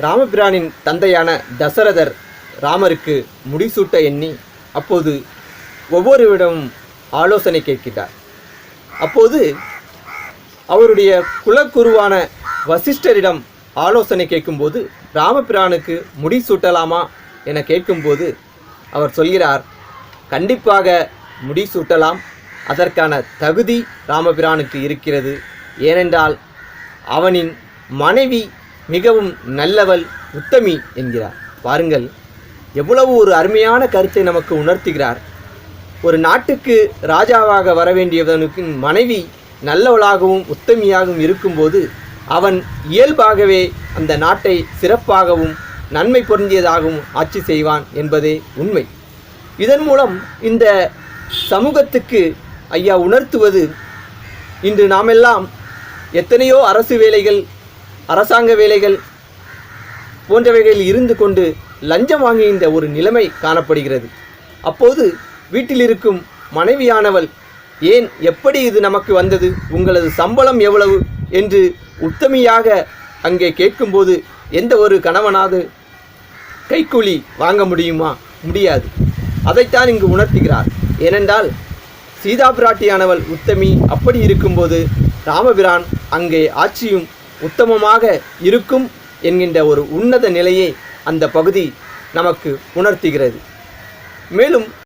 ராமபிரானின் தந்தையான தசரதர் ராமருக்கு முடிசூட்ட எண்ணி அப்போது ஒவ்வொருவிடமும் ஆலோசனை கேட்கிறார் அப்போது அவருடைய குலக்குருவான வசிஷ்டரிடம் ஆலோசனை கேட்கும்போது ராமபிரானுக்கு முடிசூட்டலாமா? என கேட்கும்போது அவர் சொல்கிறார் கண்டிப்பாக முடிசூட்டலாம். அதற்கான தகுதி ராமபிரானுக்கு இருக்கிறது. ஏனென்றால் அவனின் மனைவி மிகவும் நல்லவள் உத்தமி என்கிறார். பாருங்கள் எவ்வளவு ஒரு அருமையான கருத்தை நமக்கு உணர்த்துகிறார். ஒரு நாட்டுக்கு ராஜாவாக வர வேண்டியவனுக்கு மனைவி நல்லவளாகவும் உத்தமியாகவும் இருக்கும்போது அவன் இயல்பாகவே அந்த நாட்டை சிறப்பாகவும் நன்மை பொருந்தியதாகவும் ஆட்சி செய்வான் என்பதே உண்மை. இதன் மூலம் இந்த சமூகத்துக்கு ஐயா உணர்த்துவது இன்று நாமெல்லாம் எத்தனையோ அரசு வேலைகள் அரசாங்க வேலைகள் போன்றவைகளில் இருந்து கொண்டு லஞ்சம் வாங்குகின்ற ஒரு நிலைமை காணப்படுகிறது. அப்போது வீட்டில் இருக்கும் மனைவியானவள் ஏன் எப்படி இது நமக்கு வந்தது? உங்களது சம்பளம் எவ்வளவு? என்று உத்தமியாக அங்கே கேட்கும்போது எந்த ஒரு கணவனாவது கைக்கூலி வாங்க முடியுமா? முடியாது. அதைத்தான் இங்கு உணர்த்துகிறார். ஏனென்றால் சீதா பிராட்டியானவள் உத்தமி அப்படி இருக்கும்போது ராமபிரான் அங்கே ஆட்சியும் உத்தமமாக இருக்கும் என்கின்ற ஒரு உன்னத நிலையை அந்த பகுதி நமக்கு உணர்த்துகிறது. மேலும்